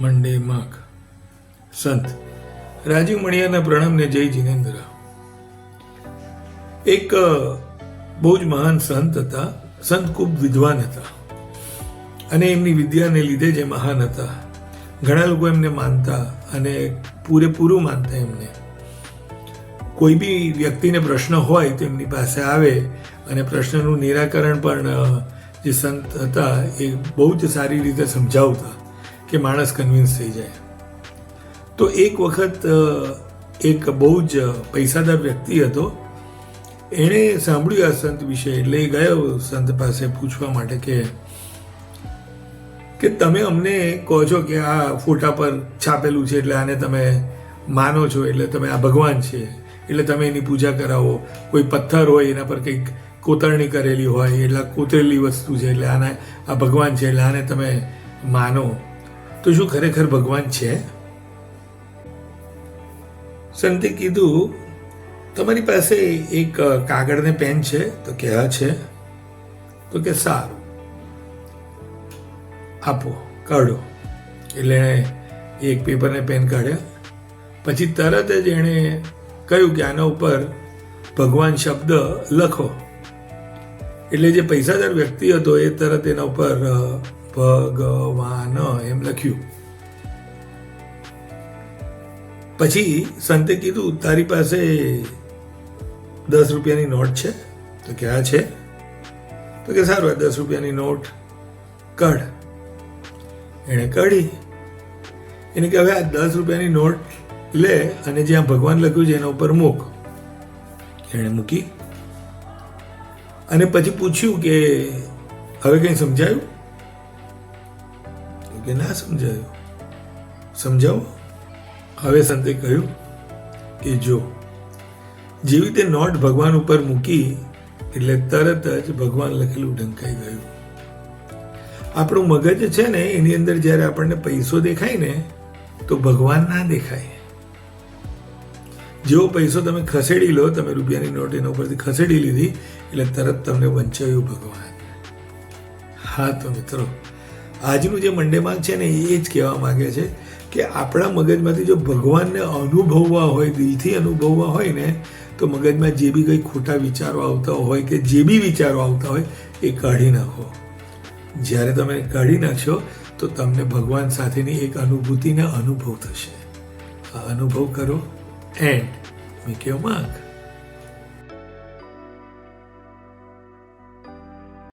મંડે માઘ સંત, રાજીવ મણિયાના પ્રણામને જય જિનેન્દ્ર. એક બહુ જ મહાન સંત હતા. સંત ખૂબ વિદ્વાન હતા. અને એમની વિદ્યાને લીધે જે મહાન હતા. ઘણા લોકો એમને માનતા અને પૂરેપૂરું માનતા એમને. કોઈ બી વ્યક્તિને પ્રશ્ન હોય તો એમની પાસે આવે અને પ્રશ્નનું નિરાકરણ પણ જે સંત હતા એ બહુ જ સારી રીતે સમજાવતા. કે માણસ કન્વિન્સ થઈ જાય. તો એક વખત એક બહુ જ પૈસાદાર વ્યક્તિ હતો. એણે સાંભળ્યું આ સંત વિશે, એટલે એ ગયો સંત પાસે પૂછવા માટે કે કે તમે અમને કહો છો કે આ ફોટા પર છાપેલું છે, એટલે આને તમે માનો છો, એટલે તમે આ ભગવાન છે, એટલે તમે એની પૂજા કરાવો. કોઈ પથ્થર હોય, એના પર કંઈક કોતરણી કરેલી હોય, એટલે કોતરેલી વસ્તુ છે, એટલે આને, આ ભગવાન છે, એટલે આને તમે માનો. તો શું ખરેખર ભગવાન છે? સંતે કીધું, તમારી પાસે એક કાગળ ને પેન છે, તો કે હા છે, તો કે સારું. આપો, કાઢો. એટલે એક પેપર ને પેન કાઢ્યા. પછી તરત જ એણે કહ્યું કે આના ઉપર ભગવાન શબ્દ લખો. એટલે જે પૈસાદાર વ્યક્તિ હતો એ તરત એના ઉપર ભગવાન એમ લખ્યું. પછી સંતે કીધું, તારી પાસે દસ રૂપિયાની નોટ છે. તો કે, આ છે. તો કે, સારું, આ દસ રૂપિયાની નોટ કઢ. એણે કાઢી. એને કે, હવે આ દસ રૂપિયાની નોટ લે અને જ્યાં ભગવાન લખ્યું છે, એના ઉપર મૂક. એણે મૂકી. અને પછી પૂછ્યું કે, હવે કંઈ સમજાયું? તો કે ના સમજાયું? સમજાવો. હવે સંતે કહ્યું કે જો, જેવી રીતે નોટ ભગવાન ઉપર મૂકી, એટલે તરત જ ભગવાન લખેલું ઢંકાઈ ગયું. આપણું મગજ છે ને, એની અંદર જ્યારે આપણને પૈસો દેખાય ને, તો ભગવાન ના દેખાય. જેવો પૈસો તમે ખસેડી લો, તમે રૂપિયાની નોટ એના ઉપરથી ખસેડી લીધી, એટલે તરત તમને વંચાયું ભગવાન. હા તો મિત્રો આજનું જે મંડે માર્ક છે ને, એ જ કહેવા માગે છે કે આપણા મગજમાંથી જો ભગવાનને અનુભવવા હોય, દિલથી અનુભવવા હોય ને, તો મગજમાં જે બી કંઈ ખોટા વિચારો આવતા હોય કે જે બી વિચારો આવતા હોય, એ કાઢી નાખો. જ્યારે તમે કાઢી નાખશો, તો તમને ભગવાન સાથેની એક અનુભૂતિને અનુભવ થશે. આ અનુભવ કરો. એન્ડ, મેં યોર માર્ક.